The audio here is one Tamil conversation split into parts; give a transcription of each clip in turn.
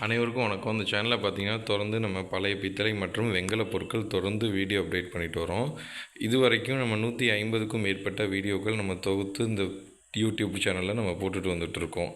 அனைவருக்கும் வணக்கம். இந்த சேனலில் பார்த்தீங்கன்னா தொடர்ந்து நம்ம பழைய பித்தளை மற்றும் வெங்கல பொருட்கள் தொடர்ந்து வீடியோ அப்டேட் பண்ணிட்டு வரோம். இது வரைக்கும் நம்ம நூற்றி ஐம்பதுக்கும் மேற்பட்ட வீடியோக்கள் நம்ம தொகுத்து இந்த யூடியூப் சேனலில் நம்ம போட்டுட்டு வந்துட்டுருக்கோம்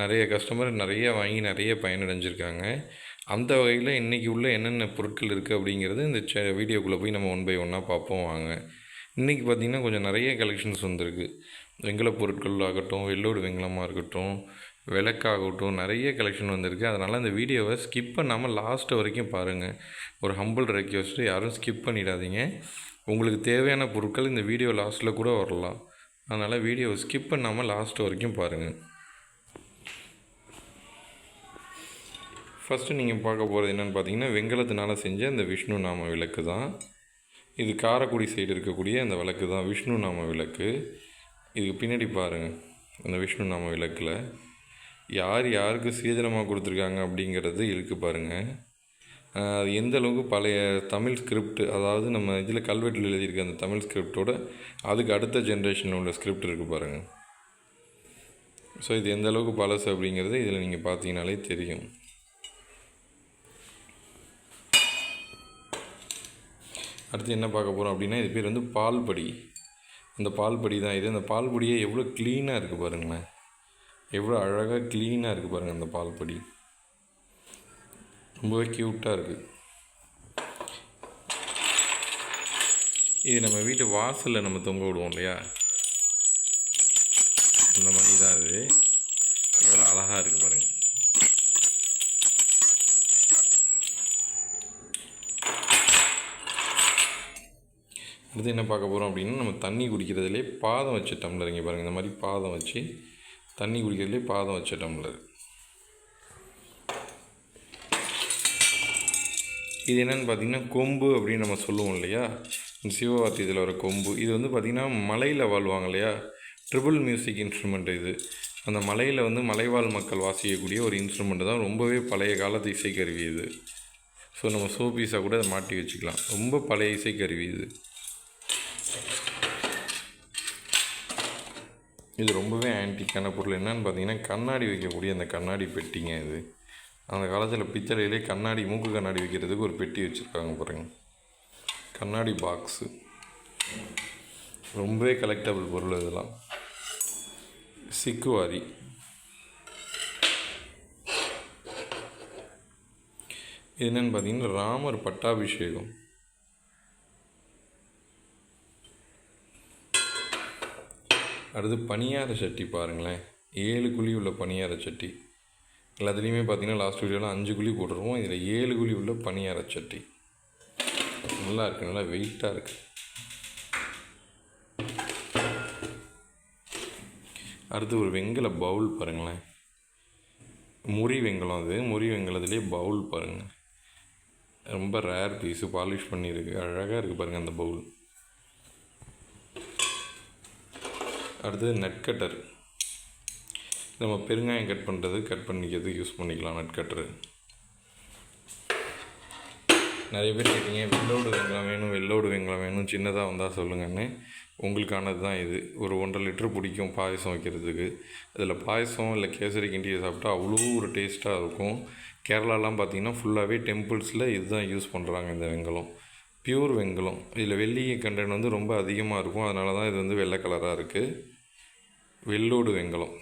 நிறைய கஸ்டமர் நிறைய வாங்கி நிறைய பயனடைஞ்சிருக்காங்க. அந்த வகையில் இன்றைக்கி உள்ள என்னென்ன பொருட்கள் இருக்குது அப்படிங்கிறது இந்த சே வீடியோக்குள்ளே போய் நம்ம ஒன் பை ஒன்னாக பார்ப்போம் வாங்க. இன்றைக்கி பார்த்திங்கன்னா கொஞ்சம் நிறைய கலெக்ஷன்ஸ் வந்திருக்கு. வெங்கல பொருட்கள் ஆகட்டும் வெள்ளோடு வெங்கலமாக இருக்கட்டும் விளக்காகட்டும் நிறைய கலெக்ஷன் வந்திருக்கு. அதனால் அந்த வீடியோவை ஸ்கிப் பண்ணாமல் லாஸ்ட் வரைக்கும் பாருங்கள் ஒரு ஹம்பிள் ரெக்வஸ்ட்டு யாரும் ஸ்கிப் பண்ணிடாதீங்க. உங்களுக்கு தேவையான பொருட்கள் இந்த வீடியோ லாஸ்ட்டில் கூட வரலாம். அதனால் வீடியோவை ஸ்கிப் பண்ணாமல் லாஸ்ட் வரைக்கும் பாருங்கள் ஃபஸ்ட்டு நீங்கள் பார்க்க போகிறது என்னென்னு பார்த்தீங்கன்னா வெங்கலத்தினால செஞ்ச அந்த விஷ்ணு நாம விளக்கு தான். இது காரைக்குடி சைடு இருக்கக்கூடிய அந்த விளக்கு தான். விஷ்ணு நாம விளக்கு. இதுக்கு பின்னாடி பாருங்கள் அந்த விஷ்ணு நாம விளக்கில் யார் யாருக்கு சீதனமாக கொடுத்துருக்காங்க அப்படிங்கிறது இருக்கு பாருங்கள் அது எந்த அளவுக்கு பழைய தமிழ் ஸ்கிரிப்ட் அதாவது நம்ம இதில் கல்வெட்டில் எழுதியிருக்க அந்த தமிழ் ஸ்கிரிப்டோட அதுக்கு அடுத்த ஜென்ரேஷனில் உள்ள ஸ்கிரிப்ட் இருக்குது பாருங்கள் ஸோ இது எந்த அளவுக்கு பழசு அப்படிங்கிறது இதில் நீங்கள் பார்த்தீங்கனாலே தெரியும். அடுத்து என்ன பார்க்க போகிறோம் அப்படின்னா இது பேர் வந்து பால்படி. அந்த பால்படி தான் இது. அந்த பால்படியே எவ்வளோ க்ளீனாக இருக்குது பாருங்களேன். எவ்வளோ அழகாக க்ளீனாக இருக்குது பாருங்கள் அந்த பால்படி. ரொம்பவே க்யூட்டாக இருக்குது இது நம்ம வீட்டு வாசலில் நம்ம தொங்க விடுவோம் இல்லையா? அந்த மாதிரி தான் அது எவ்வளோ அழகாக இருக்குது பாருங்கள் அடுத்து என்ன பார்க்க போகிறோம் அப்படின்னா நம்ம தண்ணி குடிக்கிறதுலே பாதம் வச்சு டம்ளர் இங்கே பாருங்கள் இந்த மாதிரி பாதம் வச்சு தண்ணி குடிக்கிறதுலே பாதம் வச்ச டம்ளர் இது என்னென்னு பார்த்தீங்கன்னா கொம்பு அப்படின்னு நம்ம சொல்லுவோம் இல்லையா? இந்த சிவவாத்தி வர கொம்பு. இது வந்து பார்த்திங்கன்னா மலையில் வாழ்வாங்க இல்லையா? ட்ரிபிள் மியூசிக் இன்ஸ்ட்ருமெண்ட் இது. அந்த மலையில் வந்து மலைவாழ் மக்கள் வாசிக்கக்கூடிய ஒரு இன்ஸ்ட்ருமெண்ட் தான் ரொம்பவே பழைய காலத்து இசைக்கருவி இது. ஸோ நம்ம சோபீஸாக கூட அதை மாட்டி வச்சுக்கலாம். ரொம்ப பழைய இசைக்கருவி இது. இது ரொம்பவே ஆன்டிக்கான பொருள். என்னன்னு பார்த்தீங்கன்னா கண்ணாடி வைக்கக்கூடிய அந்த கண்ணாடி பெட்டிங்க இது. அந்த காலத்தில் பித்தளையிலே கண்ணாடி மூக்கு கண்ணாடி வைக்கிறதுக்கு ஒரு பெட்டி வச்சுருக்காங்க பாருங்க. கண்ணாடி பாக்ஸு. ரொம்பவே கலெக்டபிள் பொருள் இதெல்லாம். சிக்குவாரி. என்னென்னு பார்த்தீங்கன்னா ராமர் பட்டாபிஷேகம். அடுத்து பணியார சட்டி பாருங்களேன். ஏழு குழி உள்ள பணியார சட்டி. எல்லாத்துலேயுமே பார்த்தீங்கன்னா லாஸ்ட் வீடியோவில் அஞ்சு குழி போட்டிருப்போம் இதில் ஏழு குழி உள்ள பணியார சட்டி. நல்லா இருக்குது நல்லா வெயிட்டாக இருக்குது அடுத்து ஒரு வெங்கல பவுல் பாருங்களேன். முறி வெங்கலம் அது. முறி வெங்கலத்துலேயே பவுல் பாருங்கள் ரொம்ப ரேர் பீஸு பாலிஷ் பண்ணியிருக்கு. அழகாக இருக்குது பாருங்கள் அந்த பவுல் அடுத்தது நட் கட்டர் நம்ம பெருங்காயம் கட் பண்ணுறது கட் பண்ணிக்கிறது யூஸ் பண்ணிக்கலாம் நட் கட்டரு நிறைய பேர் கேட்டீங்க வெள்ளோடு வெங்கலம் வேணும் வெள்ளோடு வெங்கலம் வேணும் சின்னதாக வந்தால் சொல்லுங்கன்னு. உங்களுக்கானது தான் இது. ஒரு ஒன்றரை லிட்டர் பிடிக்கும் பாயசம் வைக்கிறதுக்கு. அதில் பாயசம் இல்லை கேசரி கிண்டியை சாப்பிட்டா அவ்வளோ ஒரு டேஸ்ட்டாக இருக்கும். கேரளாலாம் பார்த்தீங்கன்னா ஃபுல்லாகவே டெம்பிள்ஸில் இதுதான் யூஸ் பண்ணுறாங்க இந்த வெங்கலம் பியூர் வெங்கலம். இதில் வெள்ளி கண்டென்ட் வந்து ரொம்ப அதிகமாக இருக்கும். அதனால தான் இது வந்து வெள்ளை கலராக இருக்குது வெள்ளோடு வெங்கலம்.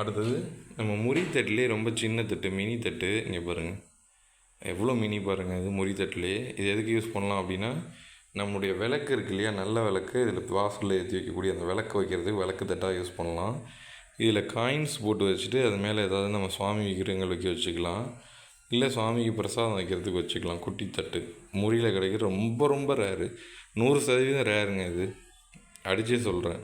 அடுத்தது நம்ம முறி தட்டிலே ரொம்ப சின்ன தட்டு மினி தட்டு. இங்கே பாருங்கள் எவ்வளோ மினி பாருங்கள் இது முறி தட்டிலே இது எதுக்கு யூஸ் பண்ணலாம் அப்படின்னா நம்முடைய விளக்கு இருக்கு இல்லையா? நல்ல விளக்கு. இதில் வாசலில் ஏற்றி வைக்கக்கூடிய அந்த விளக்கு வைக்கிறதுக்கு விளக்கு தட்டாக யூஸ் பண்ணலாம். இதில் காயின்ஸ் போட்டு வச்சுட்டு அது மேலே ஏதாவது நம்ம சுவாமி விக்கிரங்கள் வைக்க வச்சுக்கலாம். இல்லை சுவாமிக்கு பிரசாதம் வைக்கிறதுக்கு வச்சுக்கலாம். குட்டி தட்டு. முறியில் கிடைக்கிற ரொம்ப ரொம்ப ரேரு நூறு சதவீதம் ரேருங்க இது. அடிச்சே சொல்கிறேன்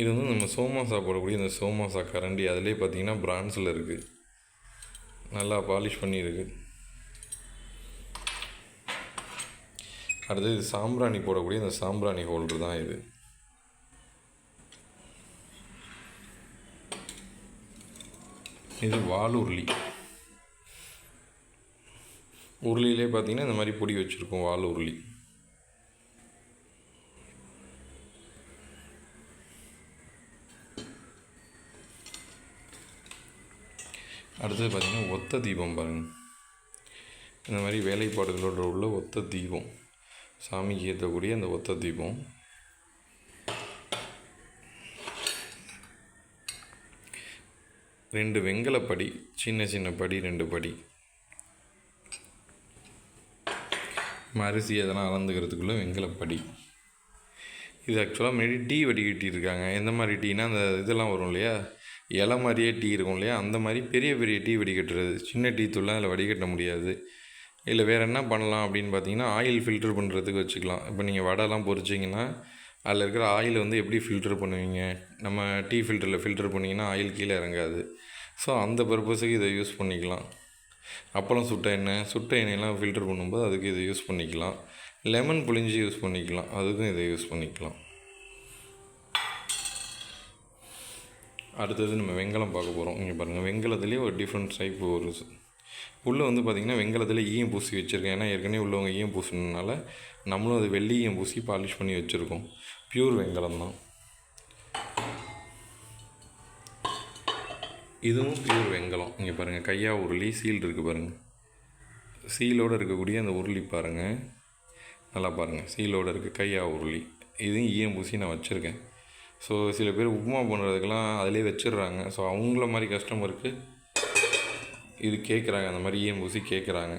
இது வந்து நம்ம சோமாசா போடக்கூடிய இந்த சோமாசா கரண்டி. அதிலே பார்த்தீங்கன்னா பிரான்ஸில் இருக்குது நல்லா பாலிஷ் பண்ணியிருக்கு. அடுத்தது இது சாம்பிராணி போடக்கூடிய இந்த சாம்பிராணி ஹோல்டர் தான் இது. இது வால் உருளி. உருளிலே பார்த்திங்கன்னா இந்த மாதிரி பொடி வச்சுருக்கோம் வால் உருளி. அடுத்தது பார்த்திங்கன்னா ஒத்த தீபம் பாருங்கள் இந்த மாதிரி வேலைப்பாடுகளோடு உள்ள ஒத்த தீபம். சாமிக்கு ஏற்றக்கூடிய அந்த ஒத்த தீபம். ரெண்டு வெங்கலப்படி சின்ன சின்ன படி ரெண்டு படி. அரிசி அதெல்லாம் அளந்துக்கிறதுக்குள்ளே வெங்கலப்படி இது ஆக்சுவலாக முன்னாடி டீ வடிகட்டி இருக்காங்க எந்த மாதிரி டீனா அந்த இதெல்லாம் வரும் இல்லையா? இலை மாதிரியே டீ இருக்கும் இல்லையா? அந்த மாதிரி பெரிய பெரிய டீ வடிகட்டுறது. சின்ன டீ தூள்லாம் அதில் வடிகட்ட முடியாது. இல்லை வேறு என்ன பண்ணலாம் அப்படின்னு பார்த்தீங்கன்னா ஆயில் ஃபில்டர் பண்ணுறதுக்கு வச்சுக்கலாம். இப்போ நீங்கள் வடைலாம் பொரிச்சிங்கன்னா அதில் இருக்கிற ஆயில் வந்து எப்படி ஃபில்டர் பண்ணுவீங்க? நம்ம டீ ஃபில்டரில் ஃபில்டர் பண்ணிங்கன்னா ஆயில் கீழே இறங்காது. ஸோ அந்த பர்பஸுக்கு இதை யூஸ் பண்ணிக்கலாம். அப்பளம் சுட்ட எண்ணெய். சுட்ட எண்ணெயெல்லாம் ஃபில்டர் பண்ணும்போது அதுக்கு இதை யூஸ் பண்ணிக்கலாம். லெமன் புளிஞ்சு யூஸ் பண்ணிக்கலாம். அதுக்கும் இதை யூஸ் பண்ணிக்கலாம். அடுத்தது நம்ம வெங்கலம் பார்க்க போகிறோம் இங்கே பாருங்கள் வெங்கலத்துலேயே ஒரு டிஃப்ரெண்ட் டைப் ஒரு உள்ளே வந்து பார்த்திங்கன்னா வெங்கலத்தில் ஈயம் பூசி வச்சுருக்கேன். ஏன்னா ஏற்கனவே உள்ளவங்க ஈயம் பூசினதுனால நம்மளும் அது வெள்ளி ஈயம் பூசி பாலிஷ் பண்ணி வச்சுருக்கோம். பியூர் வெங்கலம் தான். இதுவும் பியூர் வெங்கலம். இங்கே பாருங்கள் கையா உருளி சீல் இருக்குது பாருங்கள் சீலோடு இருக்கக்கூடிய அந்த உருளி பாருங்கள் நல்லா பாருங்கள் சீலோடு இருக்க கையா உருளி. இதுவும் ஈயம் பூசி நான் வச்சுருக்கேன். ஸோ சில பேர் உப்புமா பண்ணுறதுக்கெல்லாம் அதிலே வச்சிடுறாங்க. ஸோ அவங்கள மாதிரி கஸ்டமருக்கு இது கேட்குறாங்க அந்த மாதிரி ஈயம் பூசி கேட்குறாங்க.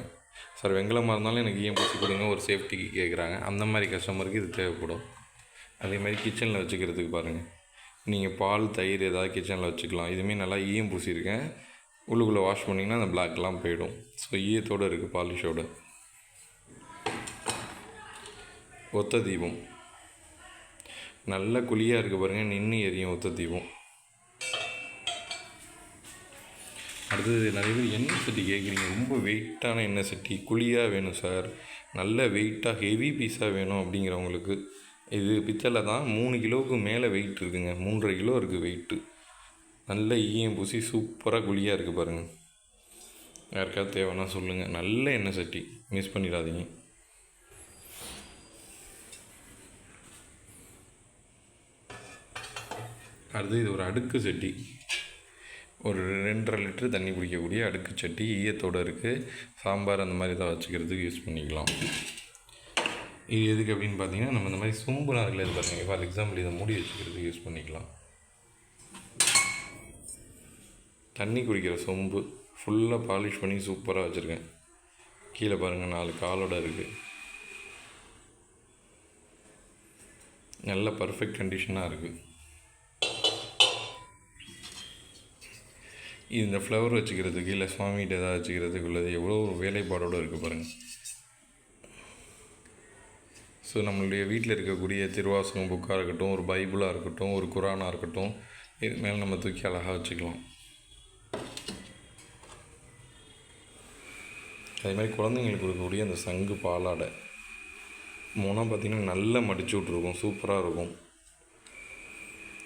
சார் வெங்கலமாக இருந்தாலும் எனக்கு ஈயம் பூசி கொடுங்க ஒரு சேஃப்டிக்கு கேட்குறாங்க. அந்த மாதிரி கஸ்டமருக்கு இது தேவைப்படும். அதே மாதிரி கிச்சனில் வச்சுக்கிறதுக்கு பாருங்கள் நீங்கள் பால் தயிர் ஏதாவது கிச்சனில் வச்சுக்கலாம். இதுவுமே நல்லா ஈயம் பூசியிருக்கேன். உள்ளுக்குள்ளே வாஷ் பண்ணிங்கன்னா அந்த பிளாக்லாம் போயிடும். ஸோ ஈயத்தோடு இருக்குது பாலிஷோடு. ஒத்த தீபம். நல்ல குழியாக இருக்குது பாருங்கள் நின்று எரியும் ஒத்த தீபம். அடுத்தது நிறைய பேர் எண்ணெய் சட்டி கேட்குறீங்க. ரொம்ப வெயிட்டான எண்ணெய் சட்டி. குழியாக வேணும் சார் நல்ல வெயிட்டாக ஹெவி பீஸாக வேணும் அப்படிங்கிறவங்களுக்கு இது பித்தளை தான் மூணு கிலோவுக்கு மேலே வெயிட் இருக்குங்க. மூன்றரை கிலோ இருக்குது வெயிட்டு நல்ல ஈயம் பூசி சூப்பராக குழியாக இருக்குது பாருங்கள் யாருக்காவது தேவைன்னா சொல்லுங்கள் நல்ல எண்ணெய் சட்டி. மிஸ் பண்ணிடாதீங்க. அடுத்து இது ஒரு அடுக்கு சட்டி. ஒரு ரெண்டரை லிட்டரு தண்ணி குடிக்கக்கூடிய அடுக்கு சட்டி. ஈயத்தோடு இருக்குது சாம்பார் அந்த மாதிரி தான் வச்சுக்கிறதுக்கு யூஸ் பண்ணிக்கலாம். இது எதுக்கு அப்படின்னு பார்த்தீங்கன்னா நம்ம இந்த மாதிரி சொம்புலாம் இருக்குல்ல இது பாருங்க. ஃபார் எக்ஸாம்பிள் இதை மூடி வச்சுக்கிறதுக்கு யூஸ் பண்ணிக்கலாம். தண்ணி குடிக்கிற சொம்பு ஃபுல்லாக பாலிஷ் பண்ணி சூப்பராக வச்சுருக்கேன். கீழே பாருங்கள் நாலு காலோட இருக்குது நல்ல பர்ஃபெக்ட் கண்டிஷனாக இருக்குது இந்த ஃப்ளவர் வச்சுக்கிறதுக்கு இல்லை சுவாமிகிட்ட ஏதாவது வச்சுக்கிறதுக்கு உள்ளது எவ்வளோ வேலைப்பாடோடு இருக்குது பாருங்கள் ஸோ நம்மளுடைய வீட்டில் இருக்கக்கூடிய திருவாசகம் புக்காக இருக்கட்டும் ஒரு பைபிளாக இருக்கட்டும் ஒரு குரானாக இருக்கட்டும் இது மேலே நம்ம தூக்கி அழகாக வச்சுக்கலாம். அதேமாதிரி குழந்தைங்களுக்கு கொடுக்கக்கூடிய அந்த சங்கு பாலாடை. மூணாக பார்த்திங்கன்னா நல்லா மடிச்சு விட்ருக்கும் சூப்பராக இருக்கும்.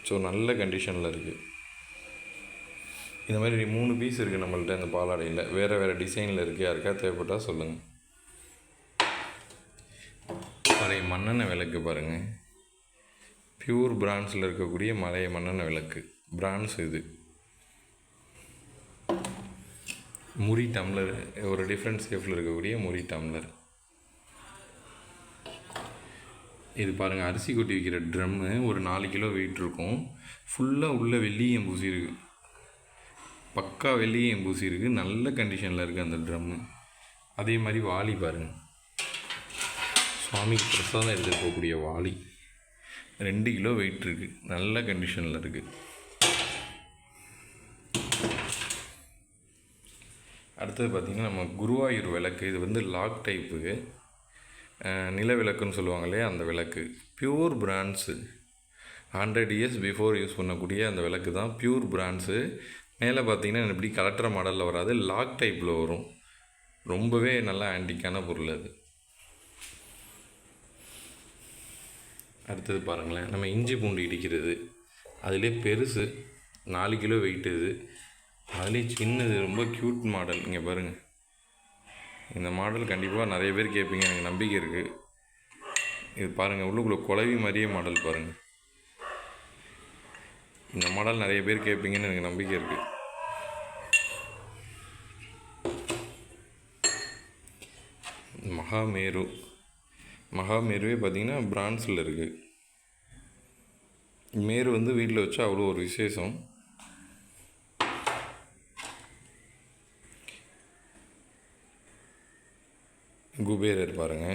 ஸோ நல்ல கண்டிஷனில் இருக்குது இந்த மாதிரி மூணு பீஸ் இருக்குது நம்மள்ட்ட அந்த பாலாடையில். வேறு வேறு டிசைனில் இருக்குது யாருக்கா தேவைப்பட்டால் சொல்லுங்கள் மலை மண்ணெண்ணெய் விளக்கு பாருங்கள் பியூர் பிராண்ட்ஸில் இருக்கக்கூடிய மலை மண்ணெண்ணெய் விளக்கு. பிராண்ட்ஸ் இது. முறி டம்ளர் ஒரு டிஃப்ரெண்ட் ஷேஃபில் இருக்கக்கூடிய முறி டம்ளர். இது பாருங்கள் அரிசி கொட்டி வைக்கிற ட்ரம்மு ஒரு நாலு கிலோ வெயிட் இருக்கும். ஃபுல்லாக உள்ள வெள்ளியும் பூசி இருக்குது பக்கா வெள்ளியும் பூசி இருக்குது நல்ல கண்டிஷனில் இருக்குது அந்த ட்ரம்மு அதே மாதிரி வாளி பாருங்கள் சுவாமிக்கு பிரசாதம் எடுத்துகிட்டு போகக்கூடிய வாளி. ரெண்டு கிலோ வெயிட் இருக்குது நல்ல கண்டிஷனில் இருக்குது அடுத்தது பார்த்திங்கன்னா நம்ம குருவாயூர் விளக்கு. இது வந்து லாக் டைப்பு நில விளக்குன்னு சொல்லுவாங்க இல்லையா அந்த விளக்கு. Pure brands hundred years before use பண்ணக்கூடிய அந்த விளக்கு தான் பியூர் பிராண்ட்ஸு மேலே பார்த்தீங்கன்னா இப்படி கலெக்டர் மாடலில் வராது. லாக் டைப்பில் வரும். ரொம்பவே நல்ல ஆன்டிக்கான பொருள் அது. அடுத்தது பாருங்களேன். நம்ம இஞ்சி பூண்டு இடிக்கிறது. அதிலே பெருசு நாலு கிலோ வெயிட் இது. அதிலே சின்னது ரொம்ப க்யூட் மாடல் இங்கே பாருங்கள் இந்த மாடல் கண்டிப்பாக நிறைய பேர் கேட்பீங்க. எனக்கு நம்பிக்கை இருக்குது இது பாருங்கள் உள்ளுக்குள்ளே குலவி மாதிரியே மாடல் பாருங்கள் இந்த மாடல் நிறைய பேர் கேட்பீங்கன்னு எனக்கு நம்பிக்கை இருக்குது மகாமேரு மகாமேருவே பார்த்தீங்கன்னா பிரான்ஸில் இருக்குது மேரு வந்து வீட்டில் வச்சா அவ்வளோ ஒரு விசேஷம். குபேரர் பாருங்க.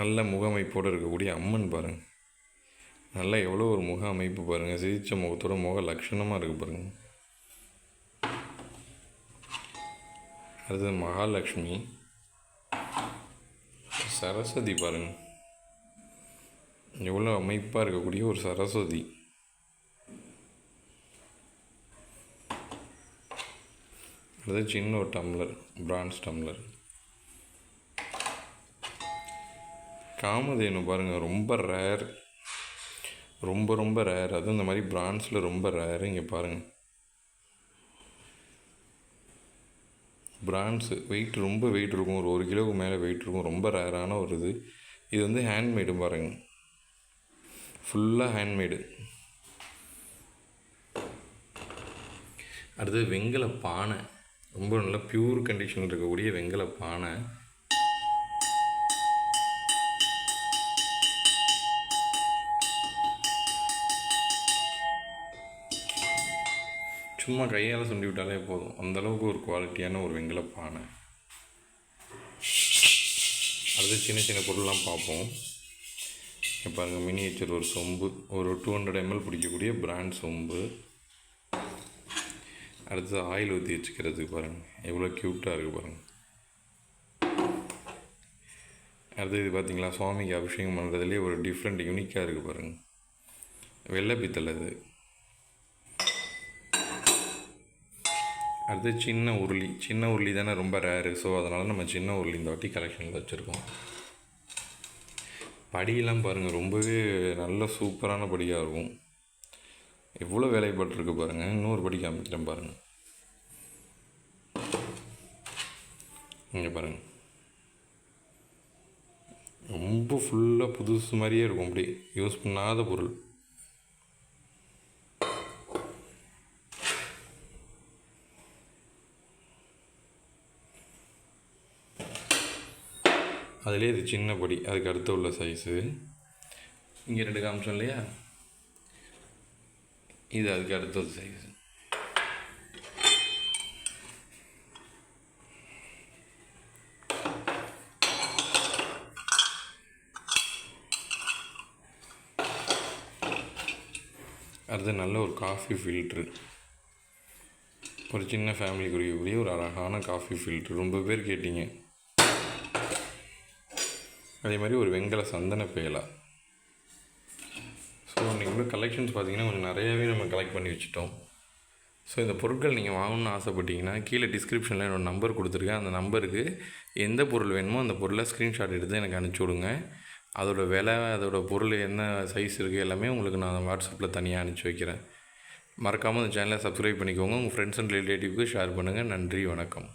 நல்ல முகமைப்போடு இருக்கக்கூடிய அம்மன் பாருங்கள் நல்லா எவ்வளோ ஒரு முக அமைப்பு பாருங்கள் சிகிச்சை முகத்தோட முக லட்சணமாக இருக்குது பாருங்கள் அடுத்தது மகாலட்சுமி. சரஸ்வதி பாருங்கள் எவ்வளோ அமைப்பாக இருக்கக்கூடிய ஒரு சரஸ்வதி. அடுத்து சின்ன ஒரு டம்ளர் பிரான்ஸ் டம்ளர். காமதேனு பாருங்கள் ரொம்ப ரேர் ரொம்ப ரொம்ப ரேர் அதுவும் இந்த மாதிரி பிரான்ஸில் ரொம்ப ரேர் இங்கே பாருங்கள் பிரான்ஸு வெயிட் ரொம்ப வெயிட் இருக்கும். ஒரு ஒரு கிலோவுக்கு மேலே வெயிட் இருக்கும். ரொம்ப ரேரான ஒரு இது. இது வந்து ஹேண்ட்மேடு பாருங்க. ஃபுல்லாக ஹேண்ட்மேடு அடுத்தது வெங்கல பானை. ரொம்ப நல்ல பியூர் கண்டிஷனில் இருக்கக்கூடிய வெங்கல பானை. சும்மா கையால் சுண்டி விட்டாலே போதும். அந்தளவுக்கு ஒரு குவாலிட்டியான ஒரு வெங்கல பானை. அடுத்து சின்ன சின்ன பொருள்லாம் பார்ப்போம். பாருங்கள் பாருங்க மினியேச்சர் ஒரு சொம்பு. ஒரு டூ ஹண்ட்ரட் எம்எல் பிடிக்கக்கூடிய பிராண்ட் சொம்பு. அடுத்து ஆயில் ஊற்றி வச்சுக்கிறதுக்கு பாருங்கள் எவ்வளோ க்யூட்டாக இருக்குது பாருங்கள் அடுத்து இது பார்த்தீங்களா சுவாமிக்கு அபிஷேகம் பண்ணுறதுலேயே ஒரு டிஃப்ரெண்ட் யூனிக்காக இருக்குது பாருங்கள் வெள்ளை பித்தளை இது. அடுத்து சின்ன உருளி. சின்ன உருளி தானே ரொம்ப ரேரு ஸோ அதனால் நம்ம சின்ன உருளி இந்த வாட்டி கலெக்ஷனில் வச்சுருக்கோம். படியெல்லாம் பாருங்கள் ரொம்பவே நல்ல சூப்பரான படியாக இருக்கும். எவ்வளோ வேலைப்பட்டுருக்கு பாருங்கள் இன்னொரு படி காமிக்கிறேன் பாருங்கள் இங்கே பாருங்கள் ரொம்ப ஃபுல்லாக புதுசு மாதிரியே இருக்கும் அப்படி யூஸ் பண்ணாத பொருள். அதுலேயே இது சின்ன பொடி. அதுக்கு அடுத்து உள்ள சைஸு இங்கே ரெண்டு காமிச்சோம் இல்லையா? இது அதுக்கு அடுத்தது சைஸ் அடுத்து நல்ல ஒரு காஃபி ஃபில்ட்ரு ஒரு சின்ன ஃபேமிலி ஒரு அழகான காஃபி ஃபில்ட்ரு ரொம்ப பேர் கேட்டீங்க. அதே மாதிரி ஒரு வெங்கல சந்தன பேலா. ஸோ இன்றைக்கி கலெக்ஷன்ஸ் பார்த்தீங்கன்னா கொஞ்சம் நிறையாவே நம்ம கலெக்ட் பண்ணி வச்சுட்டோம். ஸோ இந்த பொருட்கள் நீங்கள் வாங்கணும்னு ஆசைப்பட்டீங்கன்னா கீழே டிஸ்கிரிப்ஷனில் என்னோடய நம்பர் கொடுத்துருக்கேன். அந்த நம்பருக்கு எந்த பொருள் வேணுமோ அந்த பொருளை ஸ்க்ரீன்ஷாட் எடுத்து எனக்கு அனுப்பிச்சி விடுங்க. அதோடய விலை அதோடய பொருள் என்ன சைஸ் இருக்குது எல்லாமே உங்களுக்கு நான் வாட்ஸ்அப்பில் தனியாக அனுப்பிச்சி வைக்கிறேன். மறக்காமல் இந்த சேனலை சப்ஸ்கிரைப் பண்ணிக்கோங்க. உங்கள் ஃப்ரெண்ட்ஸ் அண்ட் ரிலேட்டிவ்க்கு ஷேர் பண்ணுங்கள் நன்றி வணக்கம்.